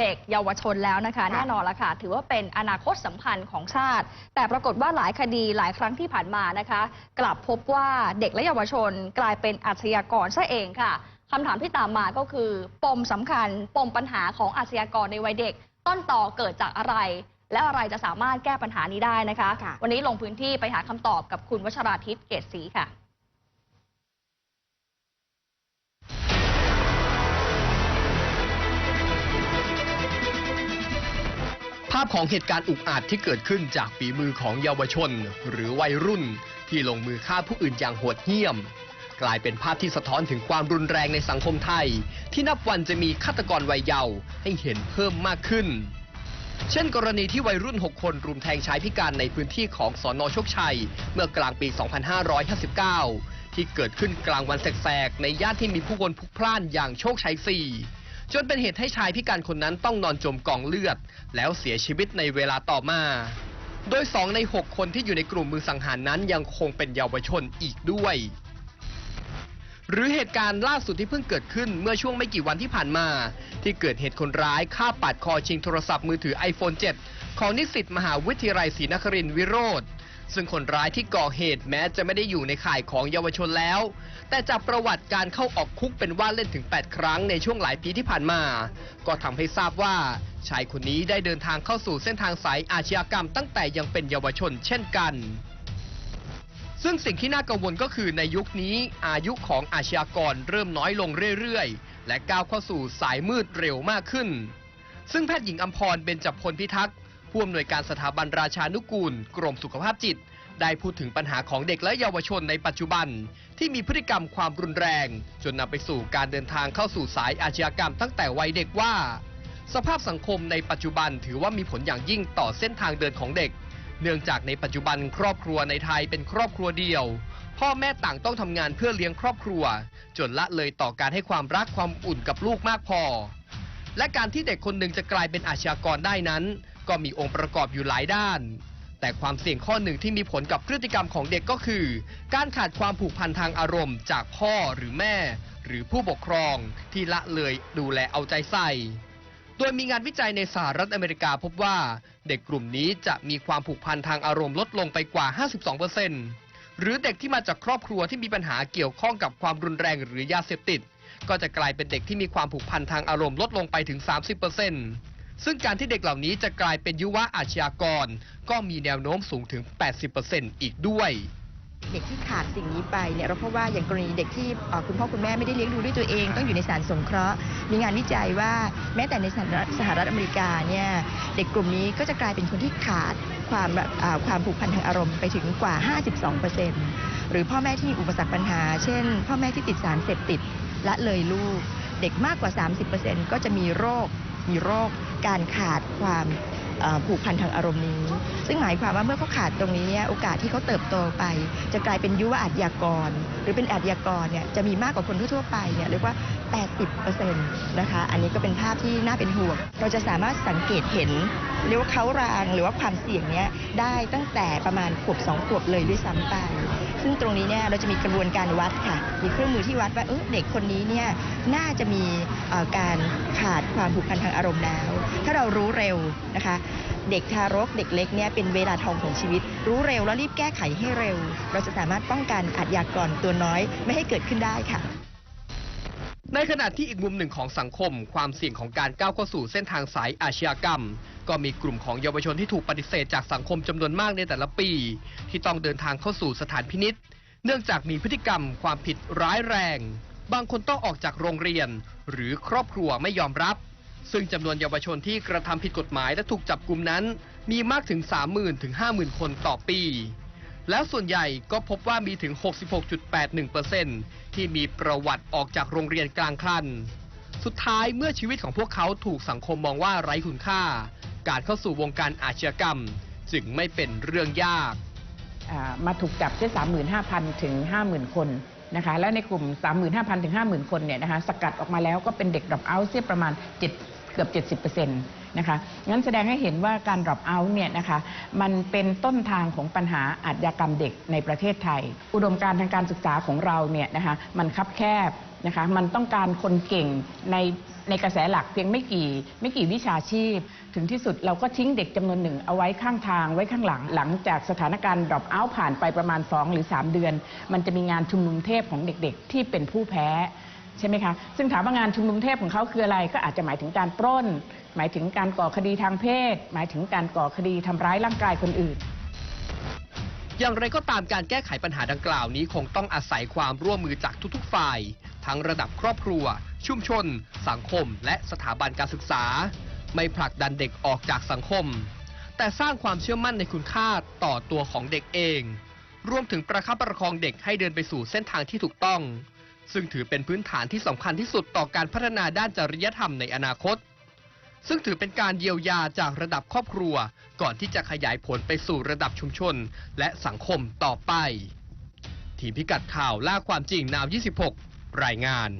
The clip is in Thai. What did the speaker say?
เด็กเยาวชนแล้วนะคะ แน่นอนละค่ะ ถือว่าเป็นอนาคตสำคัญของชาติ แต่ปรากฏว่าหลายคดีหลายครั้งที่ผ่านมานะคะ กลับพบว่าเด็กและเยาวชนกลายเป็นอาชญากรซะเองค่ะคำถามที่ตามมาก็คือ ปมสำคัญ ปมปัญหาของอาชญากรในวัยเด็ก ต้นต่อเกิดจากอะไร และอะไรจะสามารถแก้ปัญหานี้ได้นะคะค่ะวันนี้ลงพื้นที่ไปหาคำตอบกับคุณวัชราทิพย์เกตศรีค่ะาพของเหตุการณ์อุกอาจที่เกิดขึ้นจากฝีมือของเยาวชน หรือวัยรุ่น ที่ลงมือฆ่าผู้อื่นอย่างโหดเหี้ยม กลายเป็นภาพที่สะท้อนถึงความรุนแรงในสังคมไทย ที่นับวันจะมีฆาตกรวัยเยาว์ให้เห็นเพิ่มมากขึ้น เช่น กรณีที่วัยรุ่น 6 คนรุมแทงชายพิการในพื้นที่ของสอนอโชคชัย เมื่อกลางปี 2559 ที่เกิดขึ้นกลางวันแสกๆในย่านที่มีผู้คนพลุกพล่านอย่างโชคชัย4 จนเป็นเหตุให้ชายพิการคนนั้นต้องนอนจมกองเลือด แล้วเสียชีวิตในเวลาต่อมา โดย 2 ใน 6 คนที่อยู่ในกลุ่มมือสังหารนั้นยังคงเป็นเยาวชนอีกด้วย หรือเหตุการณ์ล่าสุดที่เพิ่งเกิดขึ้นเมื่อช่วงไม่กี่วันที่ผ่านมา ที่เกิดเหตุคนร้ายฆ่าปาดคอชิงโทรศัพท์มือถือ iPhone 7 ของนิสิตมหาวิทยาลัยศรีนครินทร์วิโรธ ซึ่งคนร้ายที่ก่อเหตุแม้จะไม่ได้อยู่ในข่ายของเยาวชนแล้ว แต่จากประวัติการเข้าออกคุกเป็นว่าเล่นถึง 8 ครั้งในช่วงหลายปีที่ผ่านมา ก็ทำให้ทราบว่าชายคนนี้ได้เดินทางเข้าสู่เส้นทางสายอาชญากรรมตั้งแต่ยังเป็นเยาวชนเช่นกันซึ่งสิ่งที่น่ากังวลก็คือในยุคนี้อายุของอาชญากรเริ่มน้อยลงเรื่อยๆ และก้าวเข้าสู่สายมืดเร็วมากขึ้น ซึ่งแพทย์หญิงอัมพรเบญจพลพิทักษ์ ผู้อำนวยการสถาบันราชานุกูล กรมสุขภาพจิต ได้พูดถึงปัญหาของเด็กและเยาวชนในปัจจุบัน ที่มีพฤติกรรมความรุนแรง จนนำไปสู่การเดินทางเข้าสู่สายอาชญากรรมตั้งแต่วัยเด็กว่า สภาพสังคมในปัจจุบันถือว่ามีผลอย่างยิ่งต่อเส้นทางเดินของเด็ก เนื่องจากในปัจจุบันครอบครัวในไทยเป็นครอบครัวเดียว พ่อแม่ต่างต้องทำงานเพื่อเลี้ยงครอบครัว จนละเลยต่อการให้ความรักความอุ่นกับลูกมากพอและการที่เด็กคนหนึ่งจะกลายเป็นอาชญากรได้นั้น ก็มีองค์ประกอบอยู่หลายด้าน แต่ความเสี่ยงข้อหนึ่งที่มีผลกับพฤติกรรมของเด็กก็คือ การขาดความผูกพันทางอารมณ์ จากพ่อหรือแม่ หรือผู้ปกครองที่ละเลยดูแลเอาใจใส่ โดยมีงานวิจัยในสหรัฐอเมริกาพบว่า เด็กกลุ่มนี้จะมีความผูกพันทางอารมณ์ลดลงไปกว่า 52%หรือเด็กที่มาจากครอบครัวที่มีปัญหาเกี่ยวข้องกับความรุนแรงหรือยาเสพติด ก็จะกลายเป็นเด็กที่มีความผูกพันทางอารมณ์ลดลงไปถึง 30% ซึ่งการที่เด็กเหล่านี้จะกลายเป็นยุวะอาชญากร ก็มีแนวโน้มสูงถึง 80%อีกด้วยเด็กที่ขาดสิ่งนี้ไปเนี่ยเราเพราะว่าอย่างกรณีเด็กที่คุณพ่อคุณแม่ไม่ได้เลี้ยงดูด้วยตัวเอง ต้องอยู่ในสารสงเคราะห์ มีงานวิจัยว่าแม้แต่ในสหรัฐอเมริกาเนี่ยเด็กกลุ่มนี้ก็จะกลายเป็นคนที่ขาดความความผูกพันทางอารมณ์ไปถึงกว่า 52%หรือพ่อแม่ที่มีอุปสรรคปัญหา เช่น พ่อแม่ที่ติดสารเสพติดละเลยลูก เด็กมากกว่า 30%ก็จะมีโรค มีโรคการขาดความ ผูกพันทางอารมณ์นี้ ซึ่งหมายความว่าเมื่อเขาขาดตรงนี้เนี่ยโอกาสที่เขาเติบโตไป จะกลายเป็นยุวอาชญากร หรือเป็นอาชญากรเนี่ยจะมีมากกว่าคนทั่วไปเนี่ยเรียกว่า 80%นะคะอันนี้ก็เป็นภาพที่น่าเป็นห่วง เราจะสามารถสังเกตเห็นเรียกว่าเขารางหรือว่าความเสี่ยงเนี้ยได้ตั้งแต่ประมาณขวบสองขวบเลยด้วยซ้ำไป ซึ่งตรงนี้เนี่ยเราจะมีกระบวนการวัดค่ะ มีเครื่องมือที่วัดว่าเออเด็กคนนี้เนี่ยน่าจะมีการขาดความผูกพันทางอารมณ์แล้ว ถ้าเรารู้เร็วนะคะเด็กทารกเด็กเล็กเนี่ยเป็นเวลาทองของชีวิต รู้เร็วแล้วรีบแก้ไขให้เร็ว เราจะสามารถป้องกันอาชญากรตัวน้อยไม่ให้เกิดขึ้นได้ค่ะในขณะที่อีกมุมหนึ่งของสังคม ความเสี่ยงของการก้าวเข้าสู่เส้นทางสายอาชญากรรม ก็มีกลุ่มของเยาวชนที่ถูกปฏิเสธจากสังคมจำนวนมากในแต่ละปี ที่ต้องเดินทางเข้าสู่สถานพินิษเนื่องจากมีพฤติกรรมความผิดร้ายแรง บางคนต้องออกจากโรงเรียน หรือครอบครัวไม่ยอมรับ ซึ่งจำนวนเยาวชนที่กระทำผิดกฎหมายและถูกจับกลุ่มนั้น มีมากถึง 30,000 ถึง 50,000 คนต่อปี แล้วส่วนใหญ่ก็พบว่ามีถึง 66.81%ที่มีประวัติออกจากโรงเรียนกลางคัน สุดท้ายเมื่อชีวิตของพวกเขาถูกสังคมมองว่าไร้คุณค่า การเข้าสู่วงการอาชญากรรม จึงไม่เป็นเรื่องยาก มาถูกจับที่35,000 ถึง 50,000 คน นะคะและในกลุ่ม 35,000 ถึง 50,000 คนเนี่ยนะคะสกัดออกมาแล้วก็เป็นเด็กดรอปเอาท์เสียประมาณ7 เกือบ 70%นะคะงั้นแสดงให้เห็นว่าการ drop out เนี่ยนะคะมันเป็นต้นทางของปัญหาอาชญากรรมเด็กในประเทศไทย อุดมการณ์ทางการศึกษาของเราเนี่ยนะคะมันคับแคบนะคะมันต้องการคนเก่งในในกระแสหลักเพียงไม่กี่ไม่กี่วิชาชีพ ถึงที่สุดเราก็ทิ้งเด็กจำนวนหนึ่งเอาไว้ข้างทางไว้ข้างหลัง หลังจากสถานการณ์ drop out ผ่านไปประมาณ 2 หรือ 3 เดือน มันจะมีงานชุมนุมเทพของเด็กๆ ที่เป็นผู้แพ้ ใช่ไหมคะซึ่งถามว่างานชุมนุมเทพของเขาคืออะไร ก็อาจจะหมายถึงการปล้น หมายถึงการก่อคดีทางเพศ หมายถึงการก่อคดีทำร้ายร่างกายคนอื่น อย่างไรก็ตามการแก้ไขปัญหาดังกล่าวนี้คงต้องอาศัยความร่วมมือจากทุกๆ ฝ่าย ทั้งระดับครอบครัว ชุมชน สังคม และสถาบันการศึกษา ไม่ผลักดันเด็กออกจากสังคม แต่สร้างความเชื่อมั่นในคุณค่าต่อตัวของเด็กเอง รวมถึงประคับประคองเด็กให้เดินไปสู่เส้นทางที่ถูกต้อง ซึ่งถือเป็นพื้นฐานที่สำคัญที่สุดต่อการพัฒนาด้านจริยธรรมในอนาคต ซึ่งถือเป็นการเยียวยาจากระดับครอบครัว ก่อนที่จะขยายผลไปสู่ระดับชุมชน และสังคมต่อไป ทีมพิกัดข่าวล่าความจริงนาว 26 รายงาน